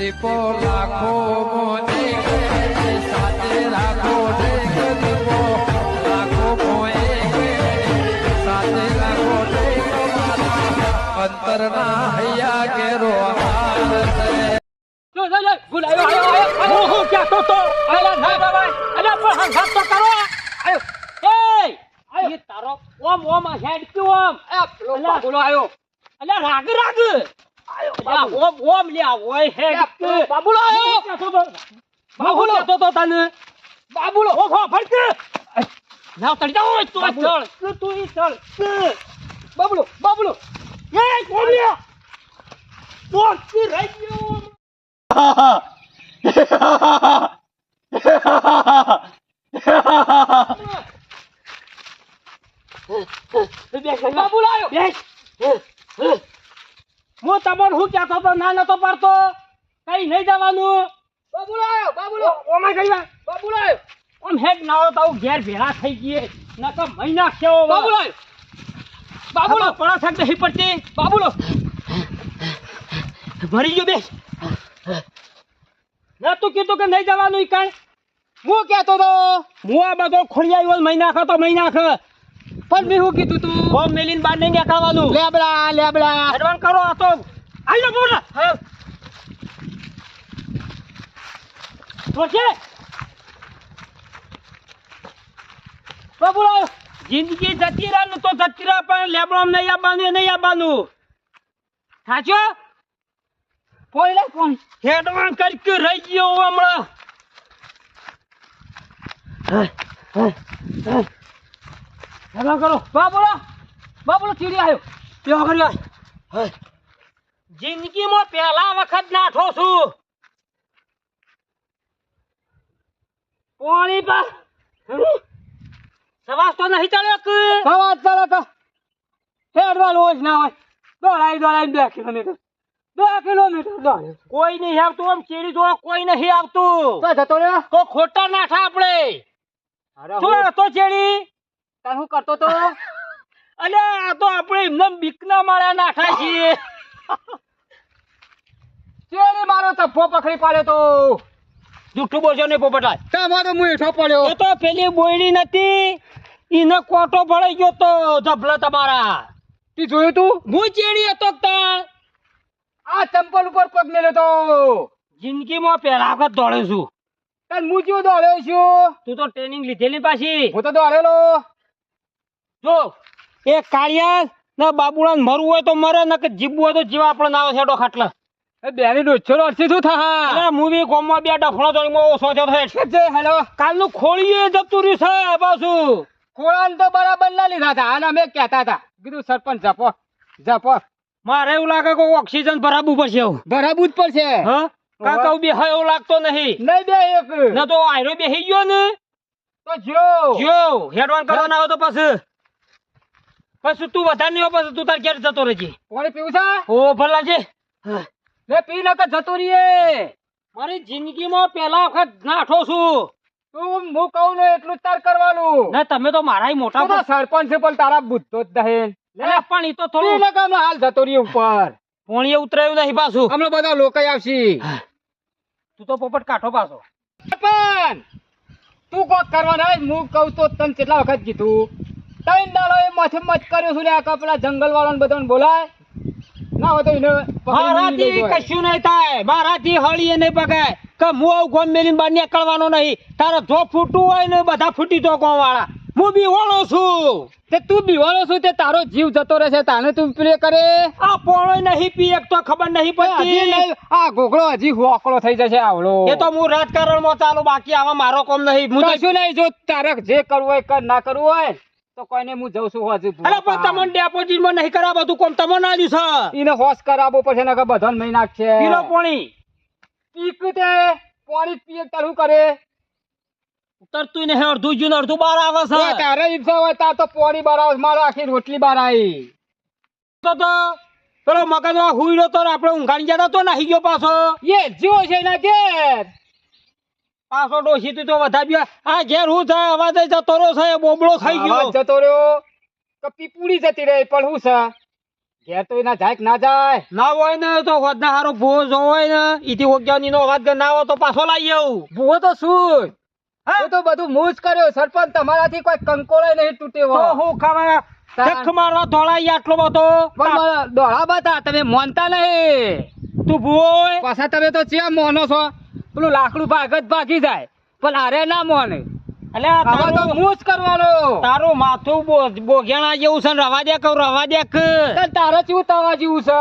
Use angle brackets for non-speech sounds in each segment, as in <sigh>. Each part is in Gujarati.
દીપો લાખો મોને સાથે રાખો દીપો લાખો મોએ સાથે રાખો અંતરના હૈયા કેરો આવ્યો, આવ્યો, આવ્યો. હું, હું કહેતો તો. અલા, ના, ભાઈ. અલા, પણ હંગાત તો કરો. એ તારો ઓમ, ઓમ, હેડ ક્યું ઓમ? અલા, અલા, રાગ, રાગ. ઓમ, ઓમ લ્યા, ઓય. હું કહેતો તો. હું કહેતો તો તને. ઓમ, હો, ફટ. ના, તડી જા, ઓય, તું ચડ. તું, તું ઈ ચડ. એય, કોણ લ્યા? કોણ? તું રહી ગયો. બાબુલાયો. હું તમને શું કહેતો તો ના નતો પાડતો. કઈ નહીં જવાનું. ઓમાં ગઈ વાત. આમ હેડ ના હોય તો ઘેર ભેળા થઈ ગયે નકર મહિના કેવો બાબુલાયો બાબુલો પડા થાક નહીં પડતી. બાબુલો. ભરી ગયો બેસ. ના તું કીધું કે નહીં જવાનું કઈ કાંઈ. હું કહેતો તો હું આ બધો ખોલી આવ્યો મહિના ખા તો મહિના ખા પણ મેં શું કીધું તું? ફોર્મ મેલીને બહાર નહીં નીકળવાનું લેબડા લેબડા. એડવાન્સ કરો આ તો. આઈ લો બોલ. હા. તો છે બોલો. જિંદગી જતી રહે ને તો જતી રહે પણ લેબડો નહીં આવવાનું નહીં આવવાનું. સાચો? કોઈ લે કોણ? હેડવાન કરી રહી ગયો હું હમણાં હેડવાન કરો. બાબુલો બાબુલો ચીડી આવ્યો. તેઓ કર્યો જિંદગીમાં પહેલા વખત નાઠો છું. પાણી પા સવાસ તો નહીં ચાલ્યો કે સવાસ ચાલે તો હેડવા લોજ ના હોય. દોડાઈ દોડાઈ બે કિલોમીટર. બે કિલોમીટર દોડે કોઈ નહીં આવતું આમ ચીડી જો કોઈ નહીં આવતું. તો જતો રે તો ખોટા નાઠા આપણે. શું તો ચેડી. તને હું કરતો તો? <laughs> અલે આ તો આપણે એમને બીકના માળા નાખાય છીએ. <laughs> ચેડી મારો તફો પકડી પાડ્યો તો? જૂઠું બોલશો ને પોપટલાલ તમારો હું હેઠો પડ્યો. એ તો પેલી બોયડી નથી. ઈને કોટો ભરાઈ ગયો તો ધબલા તમારા. તી જોયું તું? હું ચેડી હતો તાણ આ ચંપલ ઉપર પગ મેલ્યો તો. જિંદગીમાં પહેલા વખત દોડ્યો છું. તને હું ક્યુ દોડ્યો છું? તું તો ટ્રેનિંગ લીધેલી પાછી. હું તો દોડેલો. જો એ કાળિયા ને બાબુલા મરવું હોય તો મરે ને જીવવું હોય તો જીવા આપણે ના છેડો ખાટલા. બેની ડોછો અડધી શું થા અરે મૂવી ગોમમાં બે ડફણો જોડીમાં ઓછો થયો. છે હેલો. કાલનું ખોળીએ જતું રહ્યું છે પાછું કોળાન તો બરાબર ના લીધા હતા આના અમે કહેતા હતા. કીધું સરપંચ જપો જપો. મારે એવું લાગે કે ઓક્સિજન ભરાબું પડશે એવું ભરાબું જ પડશે. હા? કાકા બે હોય એવું લાગતો નહીં. નહીં બે એક. ના તો આયરો બેહી ગયો ને. તો જો. જો હેડવાન કરવાના આવે તો પાછું. પછી તું વધારે નહીં પછી તું તાર ઘેર જતો રહેજે. પાણી પીવું છે? ઓ ભલા છે લે પી નકર જતો રહીએ. મારી જિંદગીમાં પહેલા વખત નાઠો છું. તું હું કહું ને એટલું જ તાર કરવાનું. ના તમે તો મારા મોટા સરપંચ પણ તારા બુદ્ધો જ દહેન પણ એ તો થોડું નકર કે હાલ જતો રહી ઉપર. પોણીએ ઉતરાયું નહીં પાછું. હમણાં બધા લોકો આવશે. તું તો પોપટ કાઠો પાછો. પણ તું કોક કરવાના હું કહું તો તને કેટલા વખત કીધું? ત્રણ દાડો એ માથે મત કર્યો છું આ પેલા જંગલ વાળાને બધાને બોલાય? ના હોય તો એને મારાથી કશું નહીં થાય. મારાથી હળીએ નહીં પકાય. કે હું આવું ગોમ મેલીને બહાર નીકળવાનો નહીં. તારે જો ફૂટવું હોય ને બધા ફૂટી તો ગોમ વાળા હું બી ઓળો છું. તે તું બીવાળો છું તે તારો જીવ જતો રહેશે. તાને તું પ્લે કરે? આ પોણો નહીં પી એક તો ખબર નહીં પડતી. આ ગોગળો હજી હોકળો થઈ જશે આવડો. એ તો હું રાજકારણમાં ચાલુ. બાકી આવા મારો કોમ નહીં. હું શું નહીં. જો તારે જે કરવું હોય કર ના કરવું હોય તો કોઈને હું જઉં છું હજુ અરે પણ તમને ડેપોઝિટમાં નહીં કરા બધું કોમ તમને ના છે. ઈને હોસ કરાવો પડશે નકર બધાને મહી નાખશે. પીલો પોણી. પીક તે પાણી પીએ તારું કરે? ઉતરતું નહીં અડધું જૂન અડધું બાર આવે છે. તારે ઈચ્છા હોય તાર તો પાણી આવે મારા આખી રોટલી બાર આવી. તો તો પેલો મગજમાં હુઈડો તો આપણે ઊંઘાણી જતા તો નાહી ગયો પાછો. એ જો છે એના ઘેર. પાછો ડોશી તું વધાર્યો આ ઘેર હું થાય? અવાજ જતો રહ્યો છે એ થઈ ગયો. જતો રહ્યો. કપી પીપુડી જતી રહી પણ હું છે? ઘેર તો એના જાય ના જાય. ના હોય ને તો વધના હારો ભૂવો જો હોય ને ઈથી ઓગ્યાની નો અવાજ ના હોય તો પાછો લાવી આવું. ભૂવો તો શું? હા? તો બધું મૂજ કર્યો સરપંચ તમારાથી કોઈ કંકોળે નહીં તૂટ્યો હું ખાવા. જખ મારવા ધોળાઈ આટલો બધો. દોડા બતા તમે મોનતા નહીં. તું ભૂવો પાછા તમે તો ચિયા મોનો છો? પેલું લાકડું ભાગ જ ભાગી જાય. પણ હારે ના મોને. એટલે તો હું જ કરવાનો. તારું માથું બોઘેણા જેવું છે ને રવા દે કહું રવા દે તારે ચેવું તવા જેવું છે?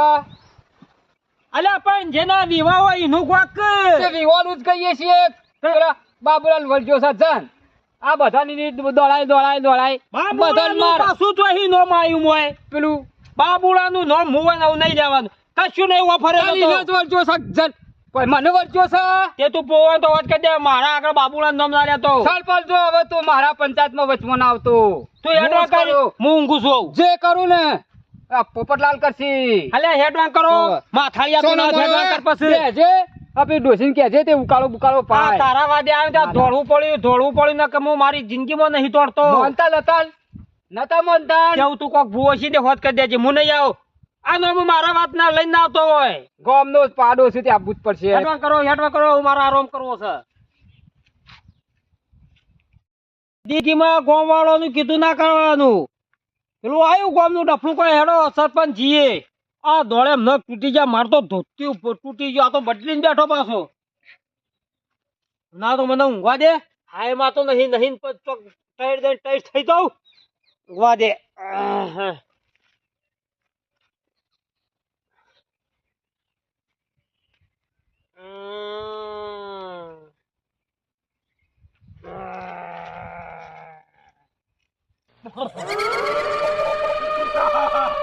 અલ્યા પણ જેના વિવાહ હોય એનું કોક તે જ કહીએ છીએ. બાબુલાલ વળજો સજ્જન આ બધાની દોડાય દોડાય દોડાય. બધાને બાબુલાનું માર. પાછું તો અહીં નોમ આવ્યું મોય પેલું બાબુલાનું નોમ મુવા નવું નહીં લેવાનું. કશું નહીં ઓફર વળજો છે જન. કોઈ મને વળજો છે તે તું પોવા તો વાત કરી દે. મારા આગળ બાબુલા નામ ના લેતો. સરપંચ જો હવે તું મારા પંચાયતમાં વચમાં ના આવતો. તું હેડવાન હેડવા કર? હું ઊંઘું છું. જે કરું ને આ પોપટલાલ કરશી. અલ્યા હેડવાન કરો. માથાળિયા તો ના હેડવાન કર પછી. જે આપી ડોસીન કે છે તે ઉકાળો બુકાળો પાય તારા વાદે આવે ત્યાં દોડવું પડ્યું દોડવું પડ્યું ને કે હું મારી જિંદગીમાં નહીં તોડતો. મોનતા લતાલ નતા મનતા કેવું તું કોક ભૂવો સીધે હોત કરી દેજે. હું નહીં આવું. આ નો હું મારા વાત ના લઈને ના આવતો હોય. ગોમ નો પાડો છે તે આપવું જ પડશે. હેડવાન કરો હેડવાન કરો હું મારો આરામ કરવો છે. દીકીમાં ગોમ વાળાનું કીધું ના કરવાનું. પેલું આવ્યું ગોમનું ડફલું કોઈ હેડો સરપંચ જીએ. આ દોડે ન તૂટી જાય માર તો ધોતી તૂટી ગયો આ તો બદલીને બેઠો પાછો. ના તો મને ઊંઘવા દે. હાયમાં તો નહીં નહીં ટાઈટ થઈ જાઉં. ઊંઘવા દે. 음. 음. <laughs>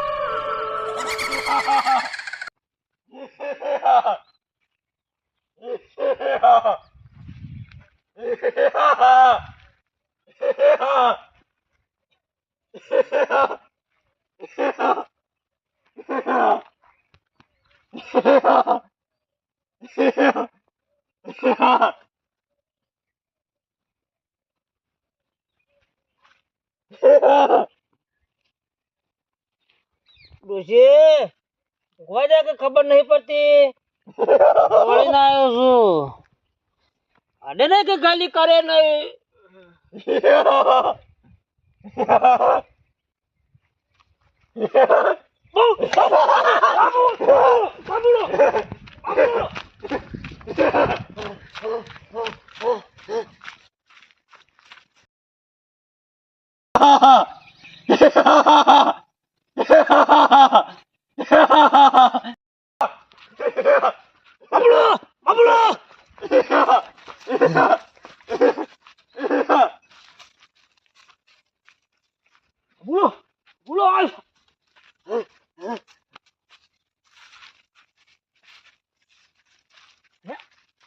ડોશી ઊંઘવા દે કે ખબર નહીં પડતી દોડીને આવ્યો છું અડે નહીં કે ગાલી કરે નહીં બોલો બોલો આય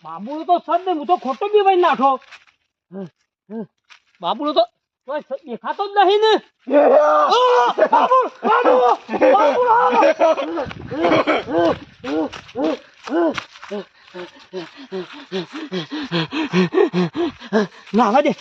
બાબુલો તો સદ હું તો ખોટો બી ભાઈ નાખો બાબુલો તો દેખાતો જ નહીં ને. <laughs> આહ! બાબુ બાબુ બાબુલો! નાવા દે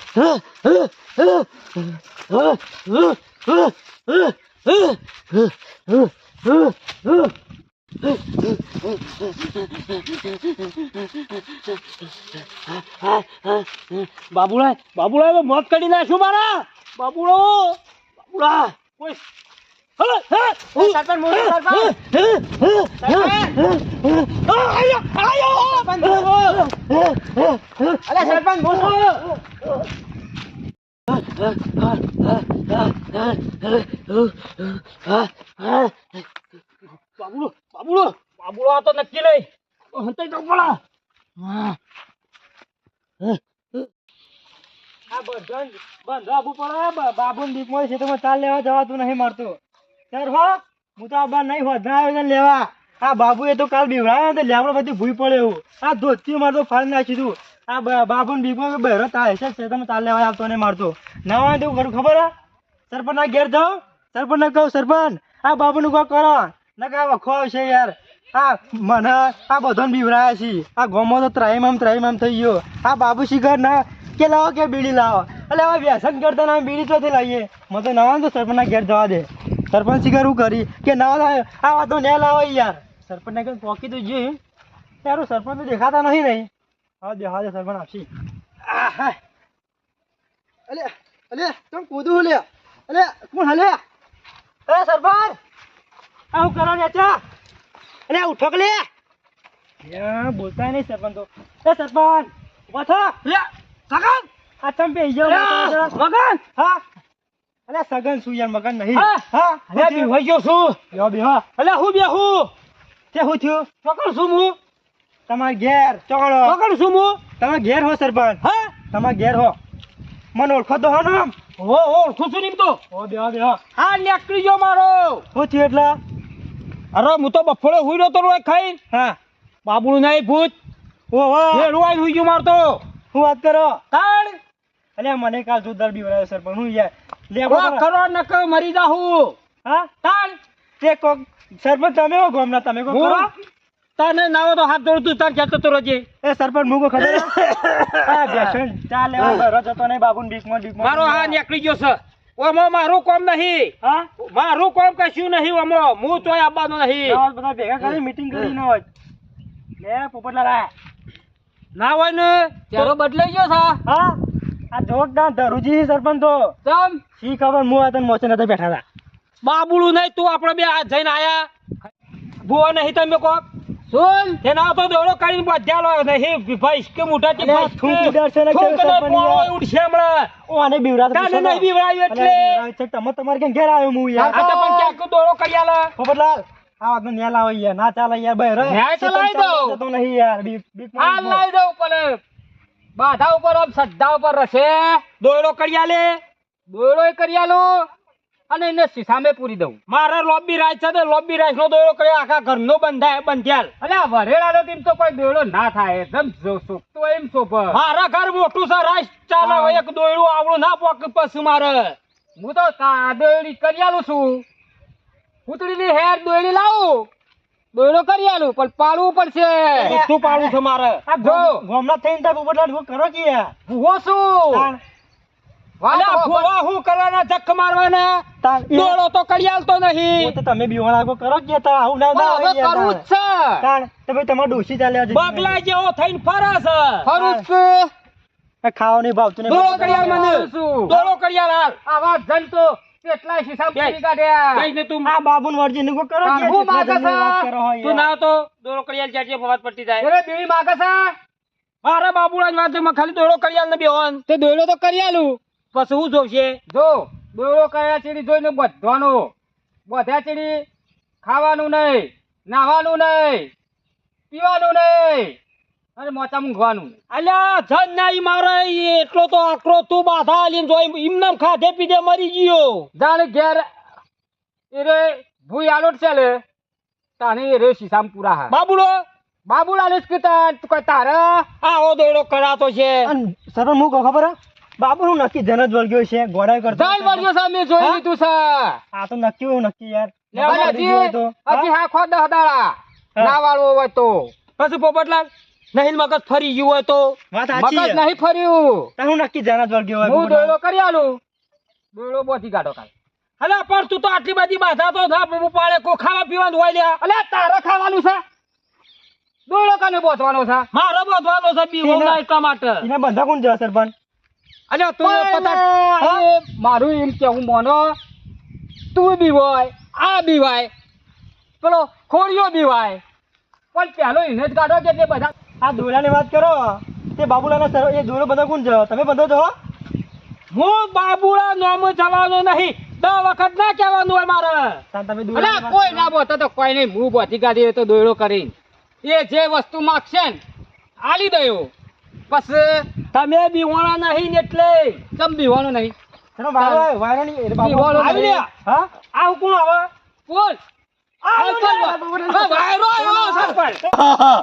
બાબુલા બાબુલા હવે મોત કરી નાખ્યું મારા બાબુલો બાબુલા કોઈ હે, હે, હે, સરપંચ મોટો સરપંચ આયો, આયો. અલે સરપંચ મોટો બાબુલો બાબુલો બાબુલો આ તો નક્કી નહીં હંતાઈ જવું પડે આ બધાને બંધાવવું પડે બ- બાબુને બીક મળે છે તો મને ચાલ લેવા જવાતું નહીં મારતું સર હો, હું તો આ બાર નહીં વધના આવ્યો છે લેવા. આ બાબુએ તો કાલ બીવડાવ્યો તો લેવડો બધી ભૂઈ પડે એવું. આ ધોતી મારતો ફાડી નાખી તું. આ બ- બાબુને બીબો બહેરો તા છે તમે તાર લેવા આવતો નહીં મારતો. ના હોય તો કરું, ખબર હા? સરપંચ ના ઘેર જાઉં? સરપંચ ને કહું, સરપંચ, આ બાબુનું કોઈ કરો. ના કા વખો છે યાર. આ મને, આ બધાને બીવરાયા છે. આ ગોમો તો ત્રાઈમ આમ ત્રાઈમ આમ થઈ ગયો. આ બાબુ શિખર ના કે લાવો કે બીડી લાવો. એટલે હવે વ્યસન કરતા ના બીડી ચોથી લાવીએ? મને તો નવા તો સરપંચ ના ઘેર જવા દે. સરપંચ શિકાર કરી કે ના આ વાતો ને લાવો યાર. સરપંચને કંઈક પોકી તો જોઈએ યાર સરપંચ તો દેખાતા નથી નહીં. હા દેખા દે સરપંચ આપશી. અલે અલે તમે કૂદું લે. અલે કોણ હલે? અરે સરપંચ! આ હું કરો ને ચા અલે આ લે? યા બોલતા નહીં સરપંચ. તો એ સરપંચ ઊભા થા. લે સગન! આ તમે બે જાવ મગન! હા? અલે સગન શું યાર મગન નહીં. હા? હા અરે બીવાઈ ગયો છું. બેહો બેહો. અલે હું બેહું? તે હું થયું? ચોકડ છું હું. તમાર ઘેર ચોકડો. ચોકડ છું હું. તમે ઘેર હો સરપંચ. હા? તમાર ઘેર હો. મને ઓળખો તો હો નામ હો હો ઓળખું છું ને તો. હો બેહો બેહો. આ નીકળી ગયો મારો. હું થયું એટલે? અરે હું તો બફોડે હુઈ રહ્યો તો રોય ખાઈ. હા. બાબુનું નહીં ભૂત. ઓ હો. ભેડું આવીને હુઈ ગયું મારતો શું વાત કરો? કાળ અલ્યા મને કાલ જોરદાર બીવરાયો સરપંચ. હું યાર લે ઓ આપો કરો નક મરી જાહું. હા? તાણ તે સરપંચ તમે હો ગામના તમે કરો. તને નાવો તો હાથ જોડતું તાર કહેતો તો રોજે. એ સરપંચ મુકો ખબર હા? <coughs> બેસણ ચા લેવા ઘરો જતો નહીં બાબુને બીકમાં બીકમાં મારો હા નીકળી ગયો છે. ઓમાં મારું કોમ નહીં. હા? મારું કોમ કશું નહીં ઓમાં. હું તોય આવવાનો નહીં. બધા ભેગા કરી મીટિંગ કરી ન હોય. લે પોપટલા ના હોય ને ચારો બદલાઈ ગયો છે. હા? આ જોરદાર ધરુજી સરપંચ. તો સમ શી ખબર મુ આ તને મોચે નતા બેઠા હતા બાબુડું નહીં તું આપણે બે આ જઈને આયા. ભૂવા નહીં તમે કોક? સુન તે ના તો દોડો કરીને બધ્યા લો. નહીં ભાઈ કે મોટા થી ભાઈ. થૂંક ઉડાડશે ને કેવું સરપંચ યાર. ઉડશે હમણાં. ઓ આને બીવરાતો કાને. નહીં બીવરાયું એટલે. તમે તમારે કે ઘેર આવ્યો હું યાર? આ તો પણ ક્યાંક દોડો કરી આલા. પોપટલાલ આ વાતનો ન્યા લાવો યાર. ના ચાલે યાર ભાઈ રે. ન્યાય ચલાવી દો તો નહીં યાર. બીક બીક આ લાવી દઉં પડે બાધા ઉપર આમ શ્રદ્ધા ઉપર રહેશે? દોયડો કરી આલે. દોયડો કરી આલો. અને એને સામે પૂરી દઉં? મારે લોબી રાજ છે લોબી રાજ નો દોયડો કર્યો આખા ઘરનો બંધાય બંધ્યાલ. અરે આ વરેડાનો તેમ તો કોઈ દોયડો ના થાય. એકદમ સોપતો એમ સોપ મારા ઘર મોટું છે રાજ ચાલે એક દોયડું આવડું ના પોક પશુ મારે. હું તો દોયડી કરી આલું છું. પૂતળીની હેર દોયડી લાવું. દોયડો કરી આલું પણ પાડવું પડશે. શું પાડવું છે મારે? જો. ગોમના થઈને તા પોપટલાલ શું કરો કે હું શું? અલ્યા ભૂવા શું કરવાના ધક્ક મારવાના? દોડો તો કરી નહીં. તો તમે બીવાણ આગો કરો કે તાણ આવું ના ના હોય કરવું જ છે. તાણ તો ભાઈ તમારે ડોશી ચાલે આજે. બગલા જેવો થઈને ફરે છે. ખરું છે. ભાવતું ને દોડો મને. જન તો કેટલાય હિસાબ પૂરી કાઢ્યા? કઈને તું આ બાબુન વર્જી નું કરો હું માગે છે? તું ના તો દોરો કરી આલ ફવાત પડતી જાય. અરે બીડી માગે છે? મારા બાબુડા વાતમાં ખાલી દોરો કરી ને બેહોન. તે દોરો તો કરી પછી હું જોશે જો દોડો કર્યા ચીડી જોઈને બધવાનો. બધા ચીડી ખાવાનું નહીં નાવાનું નહીં પીવાનું નહીં. અને મોચા મૂંઘવાનું અલ્યા જન નહીં મારે એટલો તો આકરો તું બાધા આલીને જોઈ ઇમનામ ખાધે પીધે મરી ગયો. જાણે ઘેર એરે ભૂઈ આલોટ છે લે તાને એરે શીશામ પૂરા હા બાબુડો બાબુડા ને કે તારે તારા? આવો દોડો કરાતો છે. અન સરપંચ હું કહું ખબર બાબુ બાબુનું નક્કી ધન જ વળગ્યો છે ગોડાઈ કરતો ધન વળગ્યો છે સામે જોઈ? લીધું છે. આ તો નક્કી હું નક્કી યાર. હજી હોય તો. હજી હા? ખોદ દાડા ના વાળવો હોય તો. પછી પોપટલાલ? નહીં મગજ ફરી ગયું હોય તો. મગજ. નહીં ફર્યું. હું નક્કી ધન જ વળગ્યો હોય હું દોડો કરી આલું. દોડો બોથી કાઢો કાલ. અલે પણ તું તો આટલી બધી બાધા તો થા બબુ પાડે કો ખાવા પીવાનું હોય લ્યા. અલે તારે ખાવાનું છે? દોડો કને બોધવાનો છે? મારો બોધવાનો છે બીવો ના એટલા માટે. એને બંધા કોણ છે સરપંચ. અલે તું પતા મારું એમ કેવું મોનો. તું બીવાય આ બીવાય પેલો ખોડિયો બીવાય પણ પહેલો એને જ કાઢો કે બધા આ દોરાની વાત કરો. તે બાબુલાના એ દોરો બધો કોણ છે? તમે બધો છો? હું બાબુલા નામ જવાનો નહીં. દસ વખત ના કહેવાનું હોય મારે. તમે અલા કોઈ ના બોતો તો કોઈ નહીં. હું બોધી કાઢી તો દોયડો કરીને. એ જે વસ્તુ માગશે ને આલી દયો. પછી તમે બીવાણા નહીં ને એટલે કેમ બીવાનું નહીં? ચલો નહીં, એટલે બાબુ- આવી હા? આ કોણ આવે? આ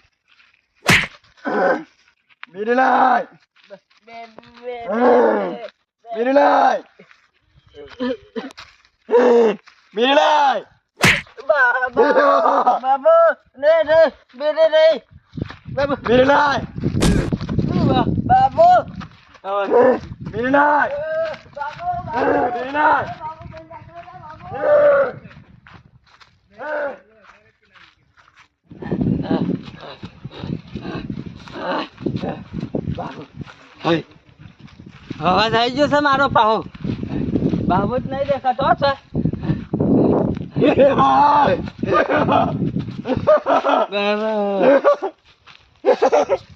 ચાલ, આ ચાલ, આ વાયરો આવ્યો સરપંચ તોડજો મારી જીવ. આ તું ને ચીટું કરો યાર અરે બાબુ મીરીલાલ મીરીલાલ મીરીલાલ મીરીલાલ બાબુ રે રે બેરે રે બાબુ મીરીલાલ બાબુ મીરીલાલ મીરીલાલ અવાજ આવી ગયો છે મારો પાહો. બાબુ જ નહીં દેખાતો છે. <laughs> બાબુ